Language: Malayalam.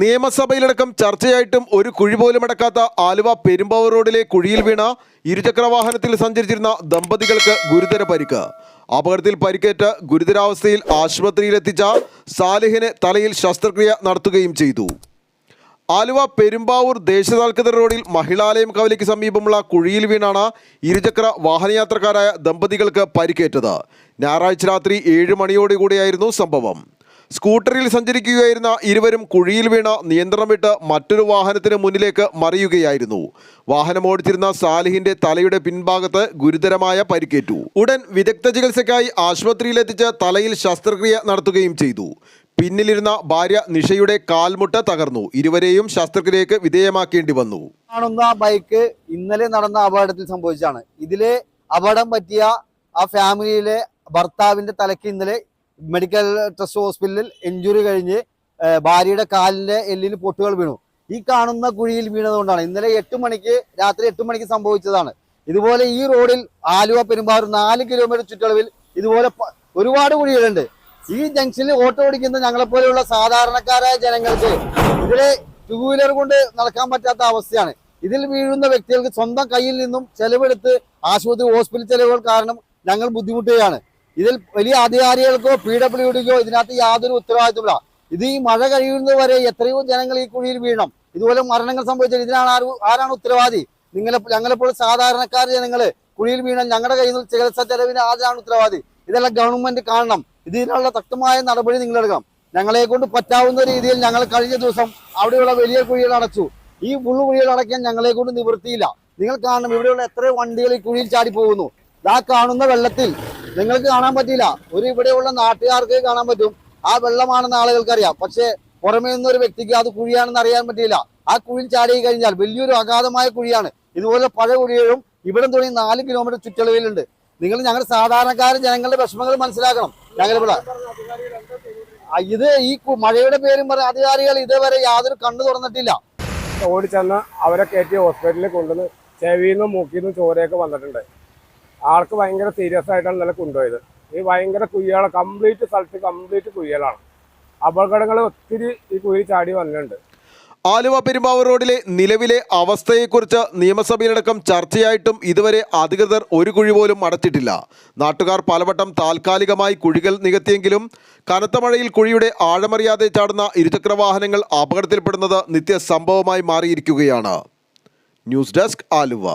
നിയമസഭയിലടക്കം ചർച്ചയായിട്ടും ഒരു കുഴി പോലും അടക്കാത്ത ആലുവ പെരുമ്പാവൂർ റോഡിലെ കുഴിയിൽ വീണ ഇരുചക്ര വാഹനത്തിൽ സഞ്ചരിച്ചിരുന്ന ദമ്പതികൾക്ക് ഗുരുതര പരിക്ക്. അപകടത്തിൽ പരിക്കേറ്റ് ഗുരുതരാവസ്ഥയിൽ ആശുപത്രിയിലെത്തിച്ച സാലിഹിന് തലയിൽ ശസ്ത്രക്രിയ നടത്തുകയും ചെയ്തു. ആലുവ പെരുമ്പാവൂർ ദേശതാൽക്കൃത റോഡിൽ മഹിളാലയം കവലയ്ക്ക് സമീപമുള്ള കുഴിയിൽ വീണാണ് ഇരുചക്ര വാഹനയാത്രക്കാരായ ദമ്പതികൾക്ക് പരിക്കേറ്റത്. ഞായറാഴ്ച രാത്രി ഏഴ് മണിയോടുകൂടിയായിരുന്നു സംഭവം. സ്കൂട്ടറിൽ സഞ്ചരിക്കുകയായിരുന്ന ഇരുവരും കുഴിയിൽ വീണ നിയന്ത്രണം വിട്ട് മറ്റൊരു വാഹനത്തിന് മുന്നിലേക്ക് മറിയുകയായിരുന്നു. വാഹനം ഓടിച്ചിരുന്ന സാലിഹിന്റെ തലയുടെ പിൻഭാഗത്ത് ഗുരുതരമായ പരിക്കേറ്റു. ഉടൻ വിദഗ്ധ ചികിത്സയ്ക്കായി ആശുപത്രിയിലെത്തിച്ച് തലയിൽ ശസ്ത്രക്രിയ നടത്തുകയും ചെയ്തു. പിന്നിലിരുന്ന ഭാര്യ നിഷയുടെ കാൽമുട്ട തകർന്നു. ഇരുവരെയും ശസ്ത്രക്രിയക്ക് വിധേയമാക്കേണ്ടി വന്നു. കാണുന്ന ബൈക്ക് ഇന്നലെ നടന്ന അപകടത്തിൽ സംഭവിച്ചാണ് ഇതിലെ അപകടം പറ്റിയ ആ ഫാമിലിയിലെ ഭർത്താവിന്റെ തലയ്ക്ക് ഇന്നലെ മെഡിക്കൽ ട്രസ്റ്റ് ഹോസ്പിറ്റലിൽ ഇഞ്ചുറി കഴിഞ്ഞ് ഭാര്യയുടെ കാലിന്റെ എല്ലിന് പൊട്ടുകൾ വീണു. ഈ കാണുന്ന കുഴിയിൽ വീണതുകൊണ്ടാണ്. ഇന്നലെ എട്ട് മണിക്ക് രാത്രി എട്ട് മണിക്ക് സംഭവിച്ചതാണ്. ഇതുപോലെ ഈ റോഡിൽ ആലുവ പെരുമ്പാവൂർ നാല് കിലോമീറ്റർ ചുറ്റളവിൽ ഇതുപോലെ ഒരുപാട് കുഴികളുണ്ട്. ഈ ജംഗ്ഷനിൽ ഓട്ടോ ഓടിക്കുന്ന ഞങ്ങളെപ്പോലെയുള്ള സാധാരണക്കാരായ ജനങ്ങൾക്ക് ഇതിലെ ടൂ വീലർ കൊണ്ട് നടക്കാൻ പറ്റാത്ത അവസ്ഥയാണ്. ഇതിൽ വീഴുന്ന വ്യക്തികൾക്ക് സ്വന്തം കയ്യിൽ നിന്നും ചെലവെടുത്ത് ആശുപത്രി ഹോസ്പിറ്റൽ ചെലവുകൾ കാരണം ഞങ്ങൾ ബുദ്ധിമുട്ടുകയാണ്. ഇതിൽ വലിയ അധികാരികൾക്കോ പി ഡബ്ല്യു ഡിക്കോ ഇതിനകത്ത് യാതൊരു ഉത്തരവാദിത്വമില്ല. ഇത് ഈ മഴ കഴിയുന്നത് വരെ എത്രയോ ജനങ്ങൾ ഈ കുഴിയിൽ വീഴണം. ഇതുപോലെ മരണങ്ങൾ സംഭവിച്ചാൽ ഇതിനാണ് ആര് ആരാണ് ഉത്തരവാദി? നിങ്ങളെ ഞങ്ങളെപ്പോൾ സാധാരണക്കാർ ജനങ്ങൾ കുഴിയിൽ വീണാൽ ഞങ്ങളുടെ കയ്യിൽ നിന്ന് ചികിത്സാ ചെലവിന് ആരാണ് ഉത്തരവാദി. ഇതെല്ലാം ഗവൺമെന്റ് കാണണം. ഇതിനുള്ള ശക്തമായ നടപടി നിങ്ങൾ ഞങ്ങളെ കൊണ്ട് പറ്റാവുന്ന രീതിയിൽ ഞങ്ങൾ കഴിഞ്ഞ ദിവസം അവിടെയുള്ള വലിയ കുഴികൾ അടച്ചു. ഈ മുഴു കുഴികൾ അടയ്ക്കാൻ ഞങ്ങളെ കൊണ്ട് നിവൃത്തിയില്ല. നിങ്ങൾ കാണണം ഇവിടെയുള്ള എത്ര വണ്ടികൾ ഈ കുഴിയിൽ ചാടി പോകുന്നു ആ കാണുന്ന വെള്ളത്തിൽ നിങ്ങൾക്ക് കാണാൻ പറ്റില്ല ഒരു ഇവിടെയുള്ള നാട്ടുകാർക്ക് കാണാൻ പറ്റും. ആ വെള്ളമാണെന്ന് ആളുകൾക്ക് അറിയാം പക്ഷേ പുറമേ നിന്നൊരു വ്യക്തിക്ക് അത് കുഴിയാണെന്ന് അറിയാൻ പറ്റിയില്ല. ആ കുഴിയിൽ ചാടി കഴിഞ്ഞാൽ വലിയൊരു അഗാധമായ കുഴിയാണ്. ഇതുപോലെ പഴയ കുഴികളും ഇവിടെ തുടങ്ങി നാല് കിലോമീറ്റർ ചുറ്റളവിലുണ്ട്. നിങ്ങൾ ഞങ്ങളുടെ സാധാരണക്കാരൻ ജനങ്ങളുടെ വിഷമങ്ങൾ മനസ്സിലാക്കണം. ഞങ്ങളിവിടെ ഇത് ഈ മഴയുടെ പേരും പറഞ്ഞ അധികാരികൾ ഇതുവരെ യാതൊരു കണ്ണു തുറന്നിട്ടില്ല. ഓടിച്ചെന്ന് അവരെ കയറ്റി ഹോസ്പിറ്റലിൽ കൊണ്ടുവന്ന് ചെവിയിൽ നിന്നും മൂക്കിൽ മൂക്കിന്നും ചോരയൊക്കെ വന്നിട്ടുണ്ട്. ആൾക്ക് ഭയങ്കര സീരിയസ് ആയിട്ടാണ് ഇന്നലെ കൊണ്ടുപോയത്. ഈ ഭയങ്കര കുയ്യാള കംപ്ലീറ്റ് സ്ഥലത്ത് കംപ്ലീറ്റ് കുയ്യലാണ് അപകടങ്ങൾ ഒത്തിരി ഈ കുയിൽ ചാടി വന്നിട്ടുണ്ട്. ആലുവ പെരുമ്പാവൂർ റോഡിലെ നിലവിലെ അവസ്ഥയെക്കുറിച്ച് നിയമസഭയിലടക്കം ചർച്ചയായിട്ടും ഇതുവരെ അധികൃതർ ഒരു കുഴി പോലും അടച്ചിട്ടില്ല. നാട്ടുകാർ പലവട്ടം താൽക്കാലികമായി കുഴികൾ നികത്തിയെങ്കിലും കനത്ത മഴയിൽ കുഴിയുടെ ആഴമറിയാതെ ചാടുന്ന ഇരുചക്ര വാഹനങ്ങൾ അപകടത്തിൽപ്പെടുന്നത് നിത്യസംഭവമായി മാറിയിരിക്കുകയാണ്. News desk Aluva.